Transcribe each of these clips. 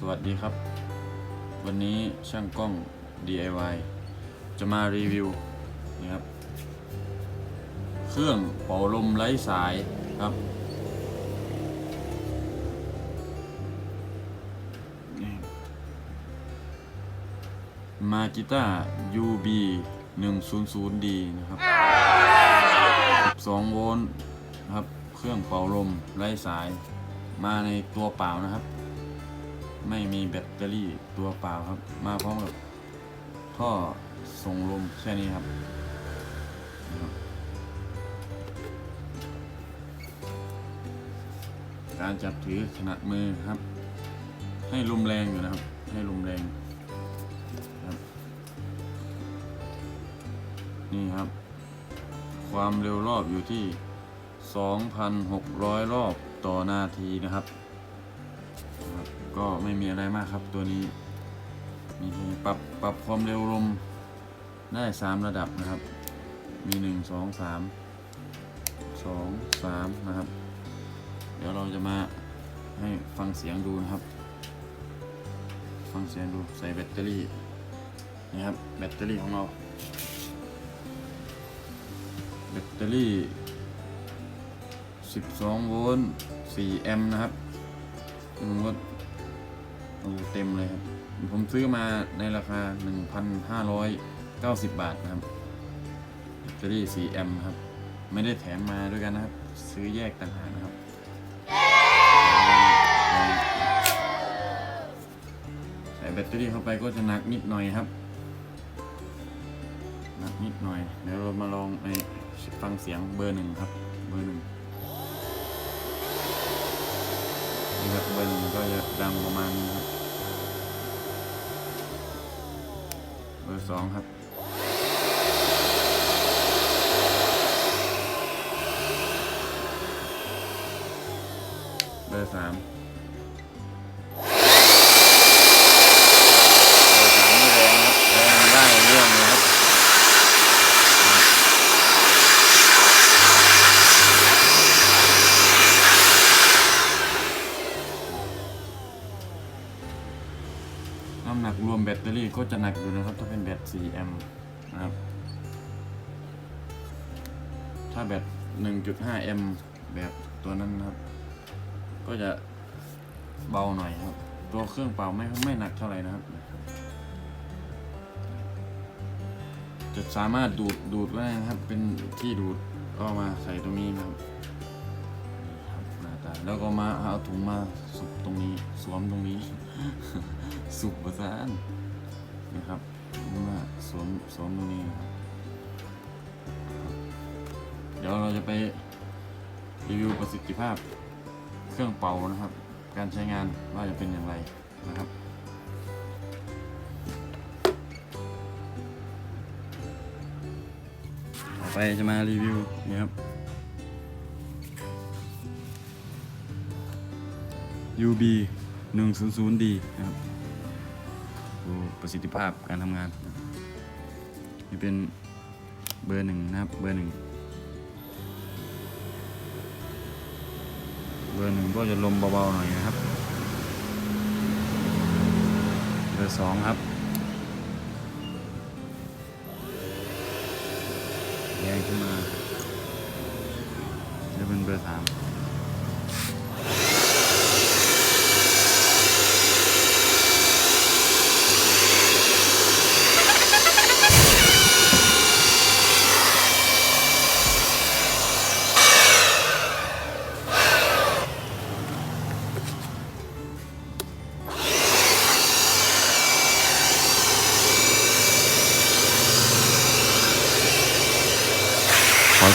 สวัสดีครับ วันนี้ช่างกล้อง DIY จะมารีวิวนี่ครับ เครื่องเป่าลมไร้สายครับมากิต้า UB 100D นะครับ 12 โวลต์ครับ เครื่องเป่าลมไร้สาย มาในตัวเปล่านะครับ ไม่มีแบตเตอรี่ตัวเปล่าครับ มาพร้อมกับท่อส่งลมแค่นี้ครับ การจับถือขนาดมือครับ ให้ลมแรงอยู่นะครับ ให้ลมแรงครับ นี่ครับ ความเร็วรอบอยู่ที่ 2,600 รอบต่อนาทีนะครับ ก็ไม่มีอะไรมากครับตัวนี้ มีปรับปรับความเร็วลมได้ 3 ระดับนะครับ มี 1 2 3 2 3 นะครับ เดี๋ยวเราจะมาให้ฟังเสียงดูนะครับ ฟังเสียงดูใส่แบตเตอรี่นี่ครับแบตเตอรี่ของเรา แบตเตอรี่ 12 โวลต์ 4 แอมป์นะครับมันก็โอ้ เต็มเลยครับ ผมซื้อมาในราคา 1,590 บาทนะครับแบตเตอรี่ 4 แอมป์ครับ ไม่ได้แถมมาด้วยกันนะครับ ซื้อแยกต่างหากนะครับใส่แบตเตอรี่เข้าไปก็จะหนักนิดหน่อยครับหนักนิดหน่อยเดี๋ยวเรามาลองไอ้ฟังเสียงเบอร์หนึ่งครับ เบอร์หนึ่งนี่ครับเบอร์หนึ่งก็จะดังประมาณนี้ครับ บอร์สองครับเบอร์สามเบอร์สามนี่แรงครับแรงได้เรื่องเลยครับ น้ำหนัก รวมแบตเตอรี่ก็จะหนักอยู่นะครับ ถ้าเป็นแบต 4 แอมป์นะครับ ถ้าแบต 1.5 แอมป์แบบตัวนั้นนะครับ ก็จะเบาหน่อยครับ ตัวเครื่องเป่าไม่ไม่หนักเท่าไหร่นะครับ จะสามารถดูดดูดไว้ได้นะครับ เป็นที่ดูดก็มาใส่ตรงนี้นะครับ แล้วก็มาเอาถุงมาสุบตรงนี้สวมตรงนี้ สุบประสานนะครับมาสวมสวมตรงนี้ครับเดี๋ยวเราจะไปรีวิวประสิทธิภาพเครื่องเป่านะครับ การใช้งานว่าจะเป็นอย่างไรนะครับต่อไปจะมารีวิวนี่ครับ UB 100D นะครับดูประสิทธิภาพการทำงานนี่เป็นเบอร์หนึ่งนะครับเบอร์หนึ่งเบอร์หนึ่งก็จะลมเบาๆหน่อยนะครับ เบอร์สองครับแยงขึ้นมาจะเป็นเบอร์สาม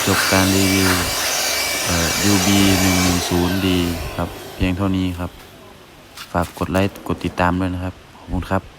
จบการรีวิวเอ่อ UB 1 1 0 D ครับ เพียงเท่านี้ครับ ฝากกดไลค์ กดติดตามด้วยนะครับ ขอบคุณครับ